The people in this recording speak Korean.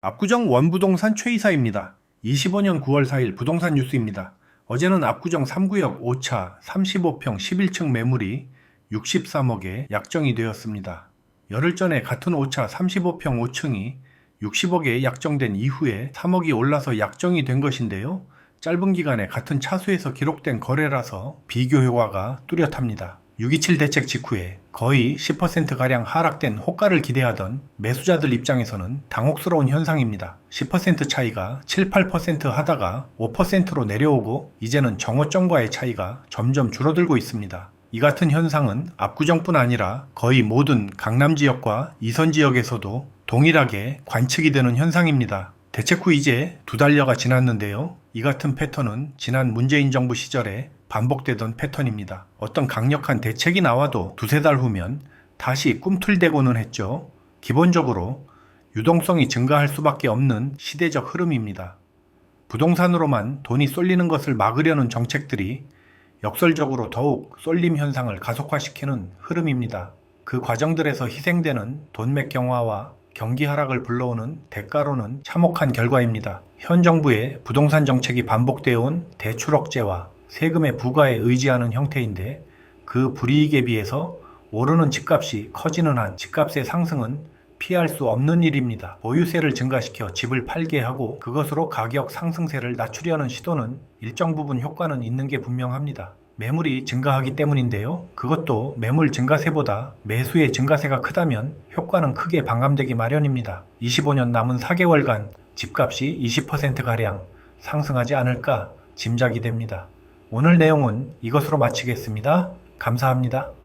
압구정 원부동산 최 이사입니다. 25년 9월 4일 부동산 뉴스입니다. 어제는 압구정 3구역 5차 35평 11층 매물이 63억에 약정이 되었습니다. 열흘 전에 같은 5차 35평 5층이 60억에 약정된 이후에 3억이 올라서 약정이 된 것인데요. 짧은 기간에 같은 차수에서 기록된 거래라서 비교 효과가 뚜렷합니다. 6.27 대책 직후에 거의 10%가량 하락된 호가를 기대하던 매수자들 입장에서는 당혹스러운 현상입니다. 10% 차이가 7, 8% 하다가 5%로 내려오고 이제는 정오점과의 차이가 점점 줄어들고 있습니다. 이 같은 현상은 압구정뿐 아니라 거의 모든 강남 지역과 이선 지역에서도 동일하게 관측이 되는 현상입니다. 대책 후 이제 두 달여가 지났는데요. 이 같은 패턴은 지난 문재인 정부 시절에 반복되던 패턴입니다. 어떤 강력한 대책이 나와도 두세 달 후면 다시 꿈틀대고는 했죠. 기본적으로 유동성이 증가할 수밖에 없는 시대적 흐름입니다. 부동산으로만 돈이 쏠리는 것을 막으려는 정책들이 역설적으로 더욱 쏠림 현상을 가속화시키는 흐름입니다. 그 과정들에서 희생되는 돈맥 경화와 경기 하락을 불러오는 대가로는 참혹한 결과입니다. 현 정부의 부동산 정책이 반복되어 온 대출 억제와 세금의 부과에 의지하는 형태인데 그 불이익에 비해서 오르는 집값이 커지는 한 집값의 상승은 피할 수 없는 일입니다. 보유세를 증가시켜 집을 팔게 하고 그것으로 가격 상승세를 낮추려는 시도는 일정 부분 효과는 있는 게 분명합니다. 매물이 증가하기 때문인데요. 그것도 매물 증가세보다 매수의 증가세가 크다면 효과는 크게 반감되기 마련입니다. 25년 남은 4개월간 집값이 20%가량 상승하지 않을까 짐작이 됩니다. 오늘 내용은 이것으로 마치겠습니다. 감사합니다.